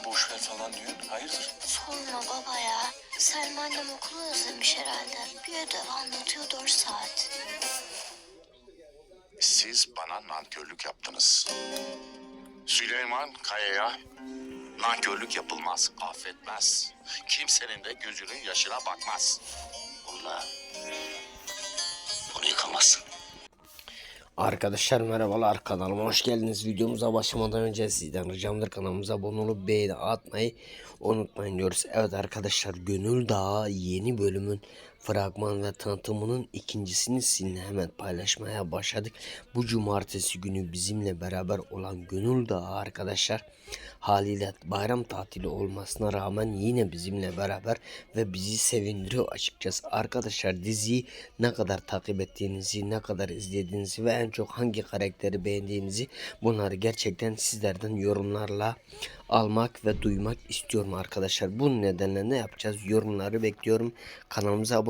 yine boş ver falan diyorsun? Hayırdır? Sorma baba ya. Selma annem okulu özlemiş herhalde. Bir ödev anlatıyor 4 saat. Siz bana nankörlük yaptınız. Süleyman Kaya'ya nankörlük yapılmaz, affetmez. Kimsenin de gözünün yaşına bakmaz. Bununla Arkadaşlar merhabalar kanalıma hoş geldiniz. Videomuza başlamadan önce sizden ricamdır kanalımıza abone olup beğeni atmayı unutmayın diyoruz. Evet arkadaşlar Gönül Dağı yeni bölümün fragman ve tanıtımının ikincisini sizinle hemen paylaşmaya başladık. Bu cumartesi günü bizimle beraber olan Gönül Dağı arkadaşlar haliyle bayram tatili olmasına rağmen yine bizimle beraber ve bizi sevindiriyor açıkçası. Arkadaşlar diziyi ne kadar takip ettiğinizi, ne kadar izlediğinizi ve en çok hangi karakteri beğendiğinizi bunları gerçekten sizlerden yorumlarla almak ve duymak istiyorum arkadaşlar. Bu nedenle ne yapacağız? Yorumları bekliyorum. Kanalımıza abone